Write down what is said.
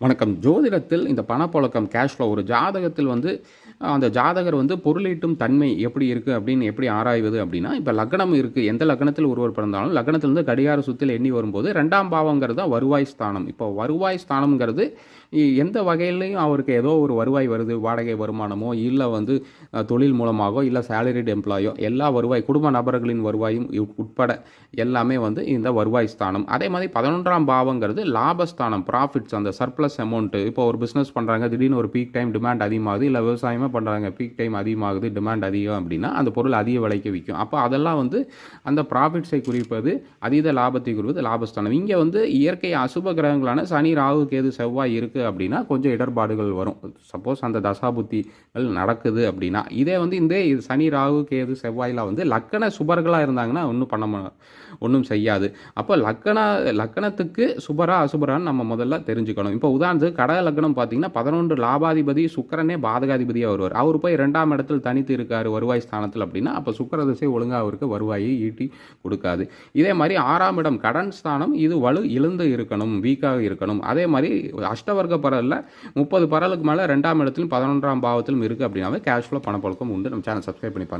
வணக்கம். ஜோதிடத்தில் இந்த பணப்புழக்கம் கேஷ்ஃப்ளோ ஒரு ஜாதகத்தில் வந்து அந்த ஜாதகர் வந்து பொருளீட்டும் தன்மை எப்படி இருக்குது அப்படின்னு எப்படி ஆராய்வது அப்படின்னா இப்போ லக்னம் இருக்குது எந்த லக்னத்தில் ஒருவர் பிறந்தாலும் லக்னத்திலிருந்து கடிகார சுத்தில் எண்ணி வரும்போது ரெண்டாம் பாவங்கிறது தான் வருவாய் ஸ்தானம். இப்போ வருவாய் ஸ்தானம்ங்கிறது இ- எந்த வகையிலையும் அவருக்கு ஏதோ ஒரு வருவாய் வருது. வாடகை வருமானமோ இல்லை வந்து தொழில் மூலமாகவோ இல்லை சேலரிட் எம்ப்ளாயோ எல்லா வருவாய் குடும்ப நபர்களின் வருவாயும் உட்பட எல்லாமே வந்து இந்த வருவாய் ஸ்தானம். அதே மாதிரி பதினொன்றாம் பாவங்கிறது லாபஸ்தானம் ப்ராஃபிட்ஸ் அந்த சர்ப்ளஸ் அமௌண்ட்டு இப்போ ஒரு பிஸ்னஸ் பண்ணுறாங்க திடீர்னு ஒரு பீக் டைம் டிமாண்ட் அதிகமாகுது இல்லை விவசாயமே பண்ணுறாங்க பீக் டைம் அதிகமாகுது டிமாண்ட் அதிகம் அப்படின்னா அந்த பொருள் அதிக விலைக்கு விற்கும் அப்போ அதெல்லாம் வந்து அந்த ப்ராஃபிட்ஸை குறிப்பது அதீத லாபத்தை குறிப்பது லாபஸ்தானம். இங்கே வந்து இயற்கை அசுப கிரகங்களான சனி ராகு கேது செவ்வாய் இருக்குது அப்படின்னா கொஞ்சம் இடர்பாடுகள் வரும். சப்போஸ் அந்த தசாபுத்திகள் நடக்குது அப்படின்னா இதே வந்து இந்த இது சனி ராகு கேது செவ்வாயிலாம் வந்து லக்கண சுபர்களாக இருந்தாங்கன்னா ஒன்றும் பண்ண ஒன்றும் செய்யாது. அப்போ லக்கண லக்கணத்துக்கு சுபரா அசுபரான்னு நம்ம முதல்ல தெரிஞ்சுக்கணும். இப்போ உதாரணத்துக்கு கடக லக்னம் பார்த்தீங்கன்னா பதினொன்று லாபாதிபதி சுக்கரனே பாதகாதிபதியாக வருவார். அவர் போய் ரெண்டாம் இடத்தில் தனித்து இருக்கார் வருவாய் ஸ்தானத்தில் அப்படின்னா அப்போ சுக்கர திசை ஒழுங்காக அவருக்கு வருவாயை ஈட்டி கொடுக்காது. இதே மாதிரி ஆறாம் இடம் கடன் ஸ்தானம் இது வலு இழந்து இருக்கணும் வீக்காக இருக்கணும். அதே மாதிரி அஷ்டவர்க்க பரலில் முப்பது பரலுக்கு மேலே ரெண்டாம் இடத்திலும் பதினொன்றாம் பாவத்திலும் இருக்குது அப்படின்னாவே கேஷ் ஃப்ளோ பணப்பழக்கம் உண்டு. நம்ம சேனல் சப்ஸ்கிரைப் பண்ணி பாருங்கள்